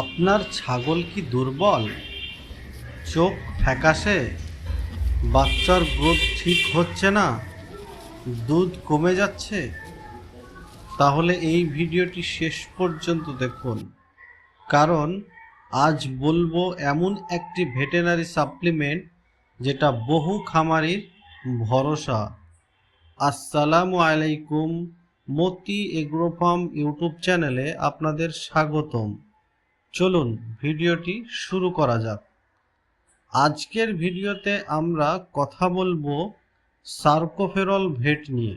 আপনার ছাগল কি দুর্বল? চোখ ফ্যাকাশে? বাচ্চার গ্রোথ ঠিক হচ্ছে না? দুধ কমে যাচ্ছে? তাহলে এই ভিডিওটি শেষ পর্যন্ত দেখুন। কারণ আজ বলব এমন একটি ভেটেনারি সাপ্লিমেন্ট যেটা বহু খামারির ভরসা। আসসালামু আলাইকুম, মতি এগ্রোফার্ম ইউটিউব চ্যানেলে আপনাদের স্বাগতম। চলুন ভিডিওটি শুরু করা যাক। আজকের ভিডিওতে আমরা কথা বলব সার্কোফেরল ভেট নিয়ে।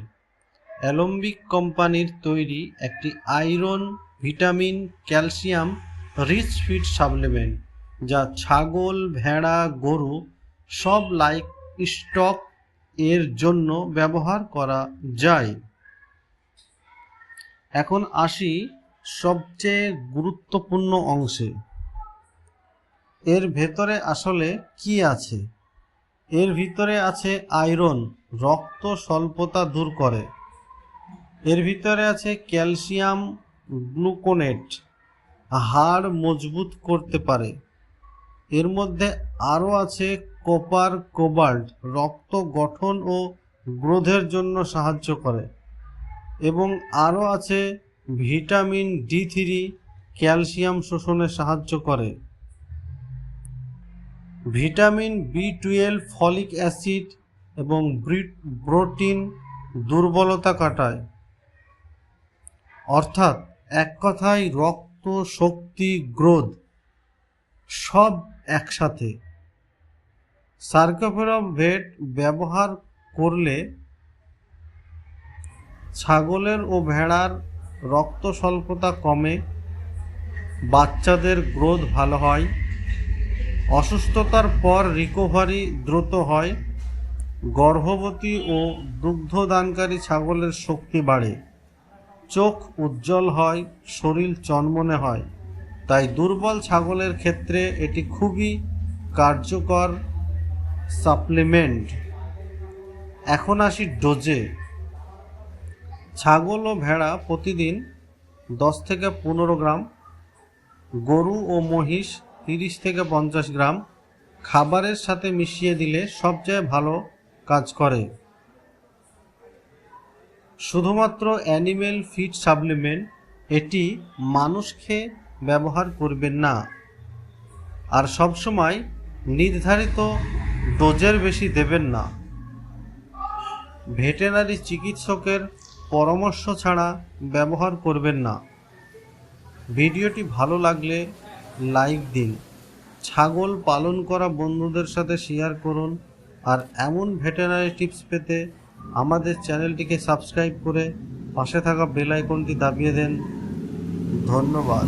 অ্যালম্বিক কোম্পানির তৈরি একটি iron, vitamin, calcium rich feed supplement যা ছাগল, ভেড়া, গরু সব লাইক স্টক এর জন্য ব্যবহার করা যায়। এখন আসি সবচেয়ে গুরুত্বপূর্ণ অংশে। এর ভেতরে আসলে কি আছে? এর ভিতরে আছে আয়রন, রক্ত স্বল্পতা দূর করে। এর ভিতরে আছে ক্যালসিয়াম গ্লুকোনেট, হাড় মজবুত করতে পারে। এর মধ্যে আরও আছে কপার কোবাল্ট, রক্ত গঠন ও গ্রোথের জন্য সাহায্য করে। এবং আরও আছে ভিটামিন ডি থ্রি ক্যালসিয়াম শোষণে সাহায্য করে। Vitamin B twelve folic acid এবং প্রোটিন দুর্বলতা কাটায়। অর্থাৎ এক কথায় রক্ত শক্তি গ্রোথ সব একসাথে। সার্কোফেরম ভেট ব্যবহার করলে ছাগলের ও ভেড়ার রক্ত স্বল্পতা কমে, বাচ্চাদের গ্রোথ ভালো হয়, অসুস্থতার পর রিকভারি দ্রুত হয়, গর্ভবতী ও দুগ্ধদানকারী ছাগলের শক্তি বাড়ে, চোখ উজ্জ্বল হয়, শরীর চনমনে হয়। তাই দুর্বল ছাগলের ক্ষেত্রে এটি খুবই কার্যকর সাপ্লিমেন্ট এখন আসি ডোজে ছাগল ও ভেড়া প্রতিদিন দশ থেকে পনেরো গ্রাম, গরু ও মহিষ তিরিশ থেকে পঞ্চাশ গ্রাম খাবারের সাথে মিশিয়ে দিলে সবচেয়ে ভালো কাজ করে। শুধুমাত্র অ্যানিমেল ফিড সাপ্লিমেন্ট এটি মানুষকে ব্যবহার করবেন না। আর সবসময় নির্ধারিত ডোজের বেশি দেবেন না। ভেটেনারি চিকিৎসকের পরামর্শ ছাড়া ব্যবহার করবেন না। ভিডিওটি ভালো লাগলে লাইক দিন। ছাগল পালন করা বন্ধুদের সাথে শেয়ার করুন। আর এমন ভেটেনারি টিপস পেতে আমাদের চ্যানেলটিকে সাবস্ক্রাইব করে পাশে থাকা বেল আইকনটি দাবিয়ে দেন। ধন্যবাদ।